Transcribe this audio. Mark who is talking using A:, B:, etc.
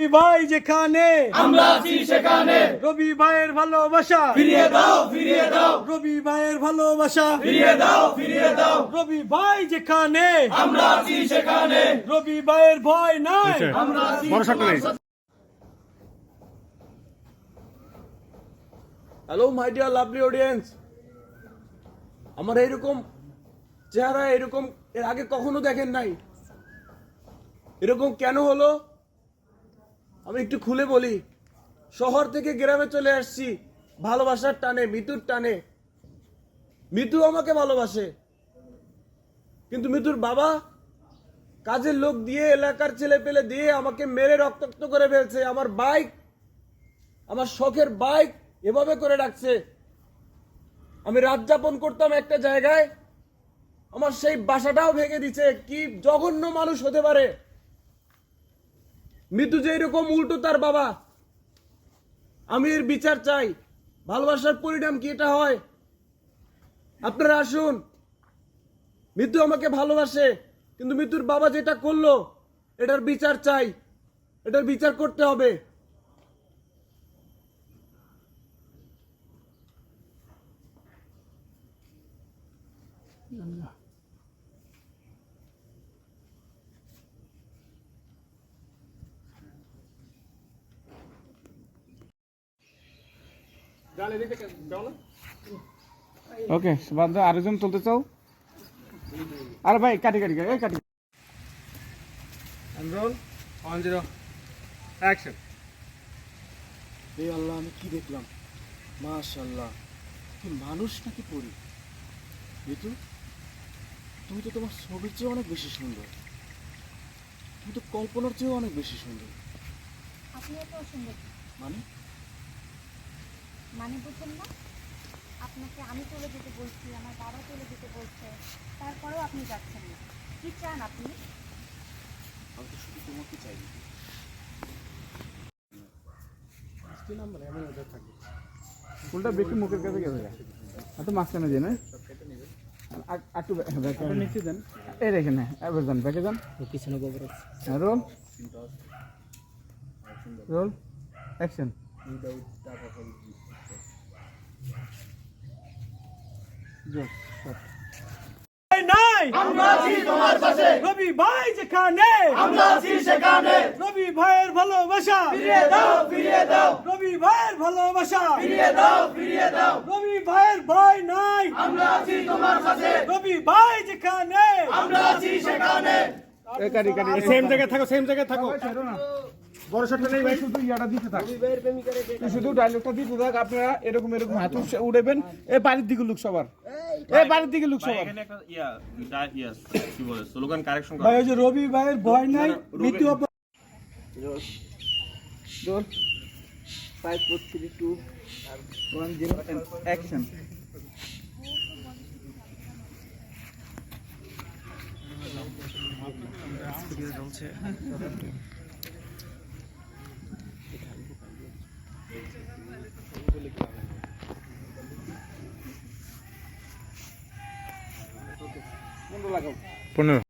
A: রবি ভাই যেখানে
B: আমরা আছি সেখানে।
A: রবি ভাইয়ের ভালোবাসা।
B: ফিরিয়ে দাও ফিরিয়ে দাও।
A: রবি ভাইয়ের ভালোবাসা।
B: ফিরিয়ে দাও ফিরিয়ে দাও।
A: রবি ভাই যেখানে
B: আমরা আছি সেখানে।
A: রবি ভাইয়ের ভয় নাই।
B: আমরা আছি
A: hello my dear lovely audience আমার এইরকম চেহারা এরকম এর আগে কখনো দেখেন নাই। এরকম কেন হলো? আমি একটু খুলে বলি। শহর থেকে গ্রামে চলে আসছি, ভালোবাসার টানে, মিতুর টানে। মিতু আমাকে ভালোবাসে। কিন্তু মিতুর বাবা কাজের লোক দিয়ে, এলাকার ছেলে পেলে দিয়ে আমাকে মেরে রক্তাক্ত করে ফেলছে। আমার বাইক, আমার শখের বাইক এভাবে করে রাখছে। আমি রাত যাপন করতাম একটা জায়গায়। আমার সেই বাসাটাও ভেঙে দিছে। কি জঘন্য মানুষ হতে পারে। মৃত্যু যে এরকম উল্টো তার বাবা। আমি এর বিচার চাই। ভালোবাসার পরিণাম কি এটা হয়? আপনারা আসুন। মৃত্যু আমাকে ভালোবাসে, কিন্তু মৃত্যুর বাবা যেটা করল, এটার বিচার চাই। এটার বিচার করতে হবে।
C: ওকে বাদ দাও। আরেকজন তুলতে চাও? আরে ভাই কাটি কাটি কাটি, এই কাটি।
A: রোল
C: ওয়ান জিরো অ্যাকশন
A: এই আল্লাহ আমি কি দেখলাম? মাশাল্লাহ কি মানুষ নাকি পরি? ঋতু তুমি তো তোমার ছবির চেয়ে অনেক বেশি সুন্দর। তুমি তো কল্পনার চেয়েও অনেক বেশি সুন্দর।
D: আপনি এত অসুন্দর
A: মানে?
D: মানে বুঝছেন না আপনাকে আমি চলে যেতে বলছি আমার বাবা চলে যেতে বলছে তারপরেও আপনি যাচ্ছেন না। কি চান আপনি?
A: আমি তো শুধু তোমাকে চাই এমন ওদের থাকে।
C: ফুলটা বেশি মুখের কাছে গেছে এত মাঝখানে দিয়ে না আর- আর একটু নিচে দেন এই রেখে না এবার যান ব্যাকে যান।
A: পিছনে গোবর
C: হ্যাঁ রোল। রোল অ্যাকশন জোস
A: নাই!
B: আমরা আছি তোমার পাশে।
A: রবি ভাই যেখানে।
B: আমরা আছি সেখানে।
A: রবি ভাইয়ের ভালোবাসা।
B: ফিরিয়ে দাও ফিরিয়ে দাও।
A: রবি ভাইয়ের ভালোবাসা।
B: ফিরিয়ে দাও ফিরিয়ে দাও।
A: রবি ভাইয়ের ভয় নাই।
B: আমরা আছি তোমার পাশে।
A: রবি ভাই যেখানে।
B: আমরা আছি সেখানে।
C: এই কাটি কাটি সেম জায়গায় থাকো সেম জায়গায় থাকো। বড় শটটা নেই ভাই শুধু ইয়াটা দিতে থাক। তুই শুধু ডায়লগটা দিতে থাক আপনারা এরকম এরকম হাত উড়েবেন। বাড়ির দিকে লুক সবার। এই বাড়ির দিকে লুক সবার।
E: স্লোগান কারেকশন
A: ভাই ওই যে রবি ভাইয়ের ভয় নাই মৃত্যু অপ-
C: five four three two one zero action পনেরো